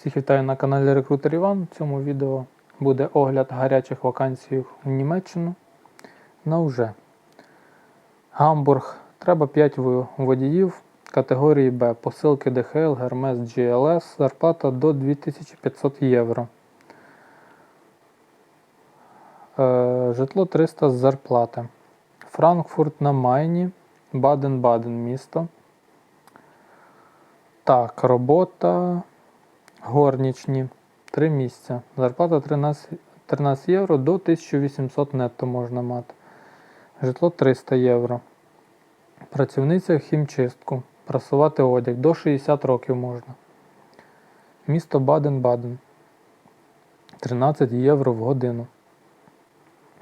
Всіх вітаю на каналі Рекрутер Іван. В цьому відео буде огляд гарячих вакансій в Німеччину. На вже. Гамбург. Треба 5 в- водіїв категорії Б. Посилки DHL, Hermes, GLS. Зарплата до 2500 євро. Е, житло 300 з зарплати. Франкфурт на Майні. Баден-Баден місто. Так, робота. Горнічні. Три місця. Зарплата 13, 13 євро до 1800 нетто можна мати. Житло 300 євро. Працівниця хімчистку. Прасувати одяг до 60 років можна. Місто Баден-Баден. 13 євро в годину.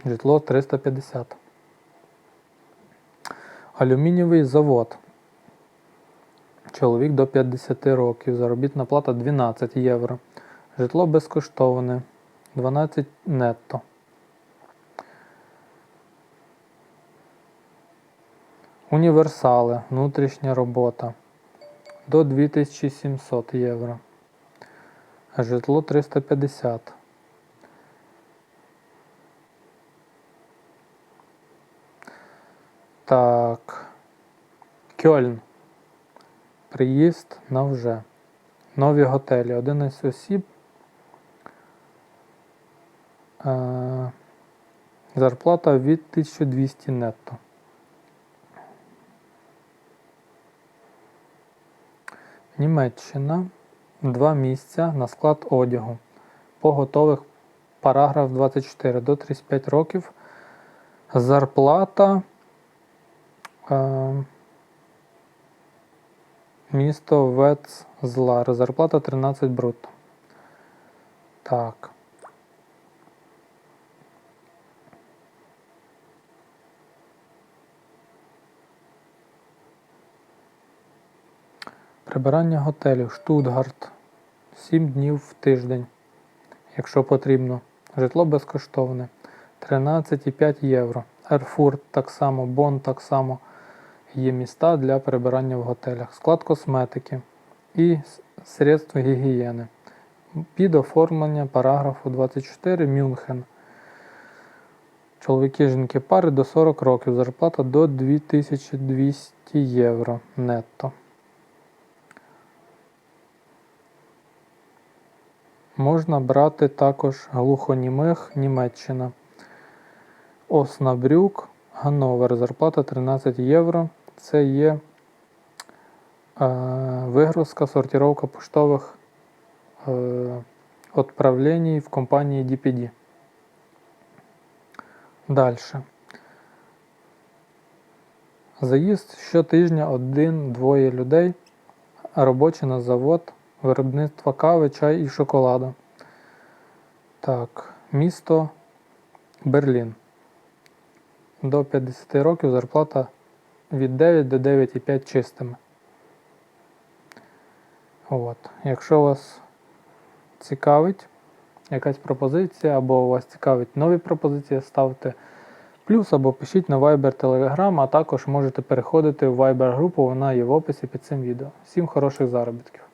Житло 350. Алюмінієвий завод. Чоловік до 50 років. Заробітна плата 12 євро. Житло безкоштовне 12 нетто. Універсали. Внутрішня робота. До 2700 євро. Житло 350. Так. Кьольн. Приїзд на вже. Нові готелі. 11 осіб. Е, зарплата від 1200 нетто. Німеччина. Два місця на склад одягу. По готових параграф 24 до 35 років. Зарплата. Е, Місто Вецзлар. Зарплата 13 брутто. Так. Прибирання готелів. Штутгарт. 7 днів в тиждень, якщо потрібно. Житло безкоштовне. 13,5 євро. Ерфурт так само, Бон так само. Є міста для перебирання в готелях, склад косметики і средства гігієни. Під оформлення параграфу 24 Мюнхен. Чоловіки жінки пари до 40 років. Зарплата до 2200 євро нетто. Можна брати також глухонімих Німеччина. Оснабрюк, Ганновер. Зарплата 13 євро. Це є е, вигрузка, сортировка поштових е, відправлень в компанії DPD. Далі. Заїзд щотижня один-двоє людей. Робочий на завод, виробництво кави, чай і шоколаду. Так, місто Берлін. До 50 років зарплата від 9 до 9,5 чистими. От. Якщо вас цікавить якась пропозиція, або вас цікавить нові пропозиції, ставте плюс або пишіть на Viber Telegram, а також можете переходити в Viber групу, вона є в описі під цим відео. Всім хороших заробітків!